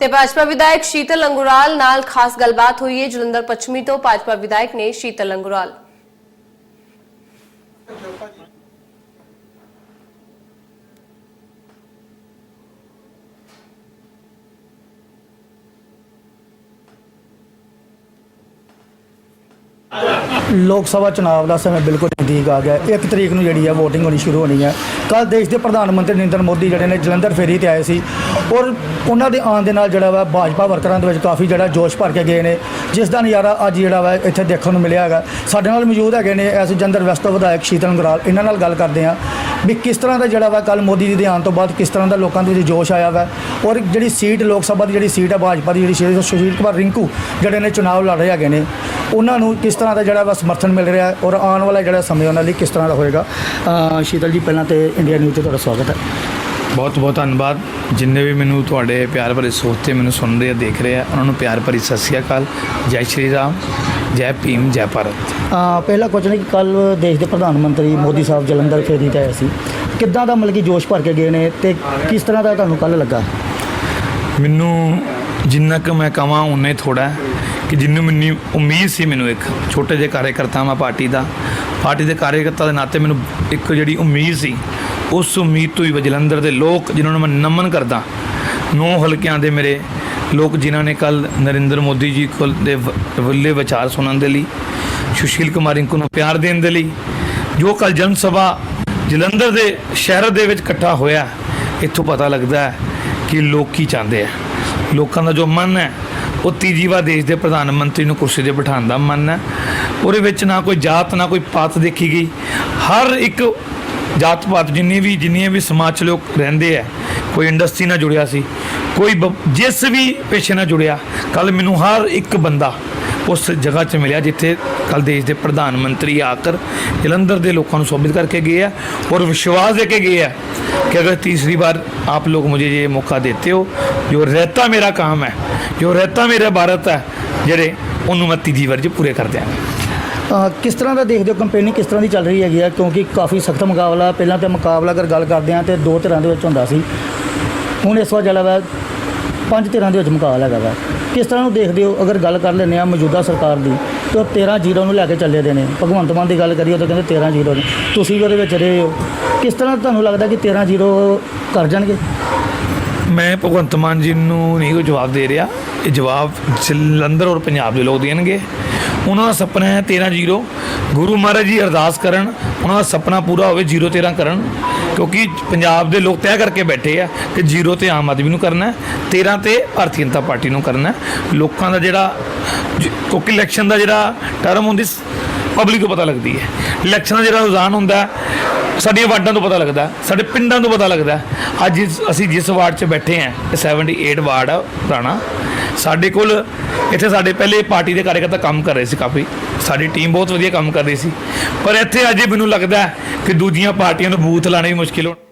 ਤੇ ਭਾਜਪਾ ਵਿਧਾਇਕ ਸ਼ੀਤਲ ਅੰਗੁਰਾਲ ਨਾਲ ਖਾਸ ਗੱਲਬਾਤ ਹੋਈ ਹੈ। ਜਲੰਧਰ ਪੱਛਮੀ ਤੋਂ ਭਾਜਪਾ ਵਿਧਾਇਕ ਨੇ ਸ਼ੀਤਲ ਅੰਗੁਰਾਲ। ਲੋਕ ਸਭਾ ਚੁਣਾਵ ਦਾ ਸਮੇਂ ਬਿਲਕੁਲ ਨਜ਼ਦੀਕ ਆ ਗਿਆ ਇੱਕ ਤਰੀਕ ਨੂੰ ਜਿਹੜੀ ਹੈ VOTING ਹੋਣੀ ਸ਼ੁਰੂ ਹੋਣੀ ਹੈ। ਕੱਲ ਦੇਸ਼ ਦੇ ਪ੍ਰਧਾਨ ਮੰਤਰੀ ਨਰਿੰਦਰ ਮੋਦੀ ਜਿਹੜੇ ਨੇ ਜਲੰਧਰ ਫੇਰੀ ਤੇ ਆਏ ਸੀ। ਔਰ ਉਹਨਾਂ ਦੇ ਆਉਣ ਦੇ ਨਾਲ ਜਿਹੜਾ ਵਾ ਭਾਜਪਾ ਵਰਕਰਾਂ ਦੇ ਵਿੱਚ ਕਾਫੀ ਜਿਹੜਾ ਜੋਸ਼ ਭਰ ਕੇ ਗਏ ਨੇ, ਜਿਸ ਦਾ ਨਜ਼ਾਰਾ ਅੱਜ ਜਿਹੜਾ ਵਾ ਇੱਥੇ ਦੇਖਣ ਨੂੰ ਮਿਲਿਆ ਹੈਗਾ। ਸਾਡੇ ਨਾਲ ਮੌਜੂਦ ਹੈਗੇ ਨੇ ਐਸ ਜੰਦਰ ਵੈਸਟ ਵਿਧਾਇਕ ਸ਼ੀਤਲ ਅੰਗਰਾਲ। ਇਹਨਾਂ ਨਾਲ ਗੱਲ ਕਰਦੇ ਹਾਂ ਵੀ ਕਿਸ ਤਰ੍ਹਾਂ ਦਾ ਜਿਹੜਾ ਵਾ ਕੱਲ ਮੋਦੀ ਜੀ ਦੇ ਆਉਣ ਤੋਂ ਬਾਅਦ ਕਿਸ ਤਰ੍ਹਾਂ ਦਾ ਲੋਕਾਂ ਦੇ ਵਿੱਚ ਜੋਸ਼ ਆਇਆ ਵਾ। ਔਰ ਜਿਹੜੀ ਸੀਟ, ਲੋਕ ਸਭਾ ਦੀ ਜਿਹੜੀ ਸੀਟ ਹੈ ਭਾਜਪਾ ਦੀ ਜਿਹੜੀ ਸੀਟ ਸੁਸ਼ੀਲ ਕੁਮਾਰ ਰਿੰਕੂ ਜਿਹੜੇ ਨੇ ਚੁਣਾਵ ਲੜ ਰਹੇ ਹੈਗੇ ਨੇ। ਉਹਨਾਂ ਨੂੰ ਕਿਸ ਤਰ੍ਹਾਂ ਦਾ ਜਿਹੜਾ ਵਾ ਸਮਰਥਨ ਮਿਲ ਰਿਹਾ ਔਰ ਆਉਣ ਵਾਲਾ ਜਿਹੜਾ ਸਮੇਂ ਉਹਨਾਂ ਲਈ ਕਿਸ ਤਰ੍ਹਾਂ ਦਾ ਹੋਏਗਾ। ਸ਼ੀਤਲ ਜੀ, ਪਹਿਲਾਂ ਤੇ ਇੰਡੀਆ ਨਿਊਜ਼ ਤੇ ਤੁਹਾਡਾ ਸਵਾਗਤ ਹੈ। ਬਹੁਤ ਬਹੁਤ ਧੰਨਵਾਦ। ਜਿੰਨੇ ਵੀ ਮੈਨੂੰ ਤੁਹਾਡੇ ਪਿਆਰ ਭਰੇ ਸੋਚ ਤੇ ਮੈਨੂੰ ਸੁਣ ਰਹੇ ਆ ਦੇਖ ਰਹੇ ਆ ਉਹਨਾਂ ਨੂੰ ਪਿਆਰ ਭਰੀ ਸਤਿ ਸ਼੍ਰੀ ਅਕਾਲ। ਜੈ ਸ਼੍ਰੀ ਰਾਮ ਜੈ ਭੀਮ ਜੈ ਭਾਰਤ। ਪਹਿਲਾ ਕੁਐਸਚਨ ਹੈ ਕਿ ਕੱਲ ਦੇਸ਼ ਦੇ ਪ੍ਰਧਾਨ ਮੰਤਰੀ ਮੋਦੀ ਸਾਹਿਬ ਜਲੰਧਰ ਫੇਰੀ ਤੇ ਆਏ ਸੀ। ਕਿੱਦਾਂ ਦਾ ਮਤਲਬ ਕਿ ਜੋਸ਼ ਭਰ ਕੇ ਗਏ ਨੇ ਤੇ ਕਿਸ ਤਰ੍ਹਾਂ ਦਾ ਤੁਹਾਨੂੰ ਕੱਲ ਲੱਗਾ? ਮੈਨੂੰ ਜਿੰਨਾ ਕੁ ਮੈਂ ਕਵਾਂ ਉਨਾ ਥੋੜਾ ਕਿ ਜਿੰਨੂੰ ਮੈਨੂੰ ਉਮੀਦ ਸੀ ਮੈਨੂੰ ਇੱਕ ਛੋਟੇ ਜਿਹੇ ਕਾਰਜਕਰਤਾ ਮੈਂ ਪਾਰਟੀ ਦਾ। ਪਾਰਟੀ ਦੇ ਕਾਰਜਕਰਤਾ ਦੇ ਨਾਤੇ ਮੈਨੂੰ ਇੱਕ ਜਿਹੜੀ ਉਮੀਦ ਸੀ ਉਸ ਉਮੀਦ ਤੋਂ ਹੀ ਜਲੰਧਰ ਦੇ ਲੋਕ ਜਿਨ੍ਹਾਂ ਨੂੰ ਮੈਂ ਨਮਨ ਕਰਦਾ, ਨੌ ਹਲਕਿਆਂ ਦੇ ਮੇਰੇ ਲੋਕ ਜਿਨ੍ਹਾਂ ਨੇ ਕੱਲ ਨਰਿੰਦਰ ਮੋਦੀ ਜੀ ਕੋਲ ਦੇ ਵੱਲੇ ਵਿਚਾਰ ਸੁਣਨ ਦੇ ਲਈ, ਸੁਸ਼ੀਲ ਕੁਮਾਰ ਇੰਕੂ ਨੂੰ ਪਿਆਰ ਦੇਣ ਦੇ ਲਈ, ਜੋ ਕੱਲ ਜਨ ਸਭਾ ਜਲੰਧਰ ਦੇ ਸ਼ਹਿਰ ਦੇ ਵਿੱਚ ਇਕੱਠਾ ਹੋਇਆ, ਇੱਥੋਂ ਪਤਾ ਲੱਗਦਾ ਹੈ ਕਿ ਲੋਕ ਕੀ ਚਾਹੁੰਦੇ ਆ। ਲੋਕਾਂ ਦਾ ਜੋ ਮਨ ਹੈ, ਉਹ ਤੀਜੀ ਵਾਰ ਦੇਸ਼ ਦੇ ਪ੍ਰਧਾਨ ਮੰਤਰੀ ਨੂੰ ਕੁਰਸੀ ਤੇ ਬਿਠਾਉਣ ਦਾ ਮਨ ਹੈ। ਉਹਦੇ ਵਿੱਚ ਨਾ ਕੋਈ ਜਾਤ, ਨਾ ਕੋਈ ਪਾਤ ਦੇਖੀ ਗਈ। ਹਰ ਇੱਕ ਜਾਤ ਪਾਤ ਜਿੰਨੀ ਵੀ ਜਿੰਨੀਆਂ ਵੀ ਸਮਾਜ 'ਚ ਲੋਕ ਰਹਿੰਦੇ ਆ ਕੋਈ ਇੰਡਸਟਰੀ ਨਾਲ ਜੁੜਿਆ ਸੀ ਕੋਈ ਬ- ਜਿਸ ਵੀ ਪੇਸ਼ੇ ਨਾਲ ਜੁੜਿਆ ਕੱਲ ਮੈਨੂੰ ਹਰ ਇੱਕ ਬੰਦਾ ਉਸ ਜਗ੍ਹਾ 'ਚ ਮਿਲਿਆ ਜਿੱਥੇ ਕੱਲ ਦੇਸ਼ ਦੇ ਪ੍ਰਧਾਨ ਮੰਤਰੀ ਆਕਰ ਜਲੰਧਰ ਦੇ ਲੋਕਾਂ ਨੂੰ ਸੋਭਿਤ ਕਰਕੇ ਗਏ ਆ ਔਰ ਵਿਸ਼ਵਾਸ ਦੇ ਕੇ ਗਏ ਆ कि अगर तीसरी बार आप लोग मुझे ये मौका देते हो जो रहता मेरा काम है जो रहता मेरा भारत है ਜਿਹੜੇ ਉਹਨੂੰ ਮੈਂ ਤੀਜੀ ਵਾਰ 'ਚ ਪੂਰੇ ਕਰ ਦਿਆਂਗਾ ਅ, ਕਿਸ ਤਰ੍ਹਾਂ ਦਾ ਦੇਖਦੇ ਹੋ ਕੰਪੇਨਿੰਗ ਕਿਸ ਤਰ੍ਹਾਂ ਦੀ ਚੱਲ ਰਹੀ ਹੈਗੀ ਆ? ਕਿਉਂਕਿ ਕਾਫੀ ਸਖਤ ਮੁਕਾਬਲਾ ਪਹਿਲਾਂ ਤਾਂ ਮੁਕਾਬਲਾ ਅਗਰ ਗੱਲ ਕਰਦੇ ਹਾਂ ਤੇ ਦੋ ਧਿਰਾਂ ਦੇ ਵਿੱਚ ਹੁੰਦਾ ਸੀ। ਹੁਣ ਇਸ ਵਾਰ ਜਿਹੜਾ ਵਾ ਪੰਜ ਧਿਰਾਂ ਦੇ ਵਿੱਚ ਮੁਕਾਬਲਾ ਹੈਗਾ ਵਾ। ਕਿਸ ਤਰ੍ਹਾਂ ਨੂੰ ਦੇਖਦੇ ਹੋ? ਅਗਰ ਗੱਲ ਕਰ ਲੈਂਦੇ ਆ ਮੌਜੂਦਾ ਸਰਕਾਰ ਦੀ ਤੇ ਉਹ 13 ਜ਼ੀਰੋ ਨੂੰ ਲੈ ਕੇ ਚੱਲੇ ਦੇ ਨੇ। ਭਗਵੰਤ ਮਾਨ ਦੀ ਗੱਲ ਕਰੀਏ ਤਾਂ ਕਹਿੰਦੇ 13 ਜ਼ੀਰੋ ਨੇ। ਤੁਸੀਂ ਵੀ ਉਹਦੇ ਵਿੱਚ ਰਹੇ ਹੋ। ਕਿਸ ਤਰ੍ਹਾਂ ਤੁਹਾਨੂੰ ਲੱਗਦਾ ਕਿ 13 ਜ਼ੀਰੋ ਕਰ ਜਾਣਗੇ? ਮੈਂ ਭਗਵੰਤ ਮਾਨ ਜੀ ਨੂੰ ਨਹੀਂ ਕੋਈ ਜਵਾਬ ਦੇ ਰਿਹਾ। ਇਹ ਜਵਾਬ ਜਲੰਧਰ ਔਰ ਪੰਜਾਬ ਦੇ ਲੋਕ ਦੇਣਗੇ। ਉਹਨਾਂ ਦਾ ਸੁਪਨਾ ਹੈ 13 ਜ਼ੀਰੋ। ਗੁਰੂ ਮਹਾਰਾਜ ਜੀ ਅਰਦਾਸ ਕਰਨ, ਉਹਨਾਂ ਦਾ ਸੁਪਨਾ ਪੂਰਾ ਹੋਵੇ 0 13 ਕਰਨ। ਕਿਉਂਕਿ ਪੰਜਾਬ ਦੇ ਲੋਕ ਤੈਅ ਕਰਕੇ ਬੈਠੇ ਆ ਕਿ 0 ਤੇ ਆਮ ਆਦਮੀ ਨੂੰ ਕਰਨਾ ਹੈ 13 ਤੇ ਭਾਰਤੀ ਜਨਤਾ ਪਾਰਟੀ ਨੂੰ ਕਰਨਾ ਹੈ। ਲੋਕਾਂ ਦਾ ਜਿਹੜਾ, ਕਿਉਂਕਿ ਇਲੈਕਸ਼ਨ ਦਾ ਜਿਹੜਾ ਟਰਮ ਹੁੰਦੀ ਪਬਲਿਕ ਨੂੰ ਪਤਾ ਲੱਗਦੀ ਹੈ। ਇਲੈਕਸ਼ਨ ਦਾ ਜਿਹੜਾ ਰੁਝਾਨ ਹੁੰਦਾ ਸਾਡੀਆਂ ਵਾਰਡਾਂ ਤੋਂ ਪਤਾ ਲੱਗਦਾ, ਸਾਡੇ ਪਿੰਡਾਂ ਤੋਂ ਪਤਾ ਲੱਗਦਾ। ਅੱਜ ਅਸੀਂ ਜਿਸ ਵਾਰਡ 'ਚ ਬੈਠੇ ਹਾਂ, ਇਹ 78 ਵਾਰਡ ਆ ਪੁਰਾਣਾ। ਸਾਡੇ ਕੋਲ ਇੱਥੇ ਸਾਡੇ ਪਹਿਲੇ ਪਾਰਟੀ ਦੇ ਕਾਰਜਕਰਤਾ ਕੰਮ ਕਰ ਰਹੇ ਸੀ ਕਾਫੀ। ਸਾਡੀ ਟੀਮ ਬਹੁਤ ਵਧੀਆ ਕੰਮ ਕਰ ਰਹੀ ਸੀ। ਪਰ ਇੱਥੇ ਅੱਜ ਮੈਨੂੰ ਲੱਗਦਾ ਕਿ ਦੂਜੀਆਂ ਪਾਰਟੀਆਂ ਨੂੰ ਬੂਥ ਲਾਣੇ ਵੀ ਮੁਸ਼ਕਿਲ ਹੋਣ।